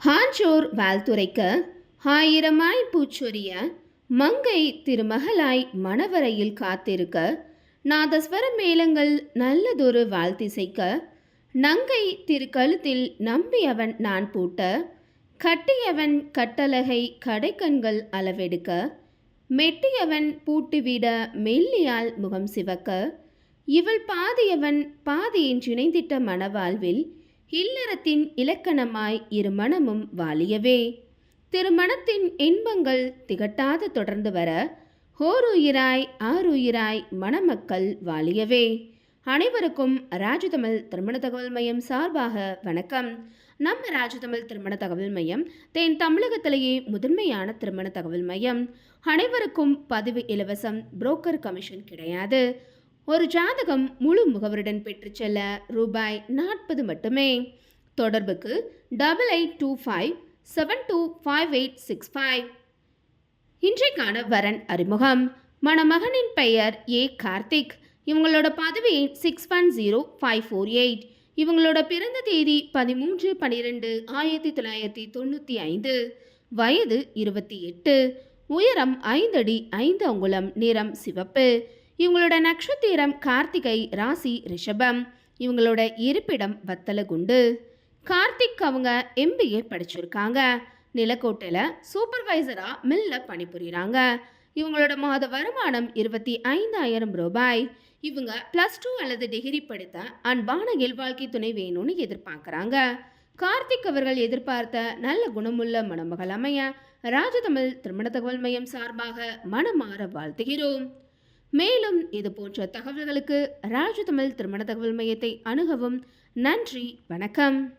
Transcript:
ஹாஞ்சோர் வாழ்த்துரைக்க ஆயிரமாய் பூச்சொரிய மங்கை திருமகளாய் மணவரையில் காத்திருக்க நாதஸ்வர மேளங்கள் நல்லதொரு வாழ்த்திசைக்க நங்கை திருக்கழுத்தில் நம்பியவன் நான் பூட்ட கட்டியவன் கட்டழகை கடைக்கண்கள் அளவெடுக்க மெட்டியவன் பூட்டுவிட மெல்லியால் முகம் சிவக்க இவள் பாதியவன் பாதியின் சிணைந்திட்ட மணவாழ்வில் இல்லறத்தின் இலக்கணமாய் இரு மனமும் வாலியவே. திருமணத்தின் இன்பங்கள் திகட்டாது தொடர்ந்து வர ஓருயிராய் ஆறுயிராய் மணமக்கள் வாலியவே. அனைவருக்கும் ராஜதமிழ் திருமண தகவல் மையம் சார்பாக வணக்கம். நம்ம ராஜதமிழ் திருமண தகவல் மையம் தென் தமிழகத்திலேயே முதன்மையான திருமண தகவல் மையம். அனைவருக்கும் பதிவு இலவசம் புரோக்கர் கமிஷன் கிடையாது. ஒரு ஜாதகம் முழு முகவருடன் பெற்றுச் செல்ல ரூபாய் நாற்பது மட்டுமே. தொடர்புக்கு double eight two five seven two five eight six five இன்றைக்கான வரன் அறிமுகம். மணமகனின் பெயர் ஏ கார்த்திக். இவங்களோட பதவி six one zero five four eight இவங்களோட பிறந்த தேதி பதிமூன்று பன்னிரெண்டு ஆயிரத்தி தொள்ளாயிரத்தி தொண்ணூற்றி ஐந்து. வயது இருபத்தி எட்டு. உயரம் ஐந்தடி ஐந்து அங்குலம் நிறம் சிவப்பு. இவங்களோட நட்சத்திரம் கார்த்திகை ராசி ரிஷபம். இவங்களோட இருப்பிடம் வத்தலகுண்டு. கார்த்திக் அவங்க எம்பிஏ படிச்சிருக்காங்க. நிலக்கோட்டையில் சூப்பர்வைசராக மில்ல பணிபுரிகிறாங்க இவங்களோட மாத வருமானம் இருபத்தி ஐந்தாயிரம் ரூபாய். இவங்க ப்ளஸ் டூ அல்லது டிகிரி படித்த அன்பான இல்வாழ்க்கை துணை வேணும்னு எதிர்பார்க்குறாங்க. கார்த்திக் அவர்கள் எதிர்பார்த்த நல்ல குணமுள்ள மணமகள் அமைய ராஜதமிழ் திருமண தகவல் மையம் சார்பாக மனமாற வாழ்த்துகிறோம். மேலும் இது போன்ற தகவல்களுக்கு ராஜதமிழ் திருமண தகவல் மையத்தை அணுகவும். நன்றி வணக்கம்.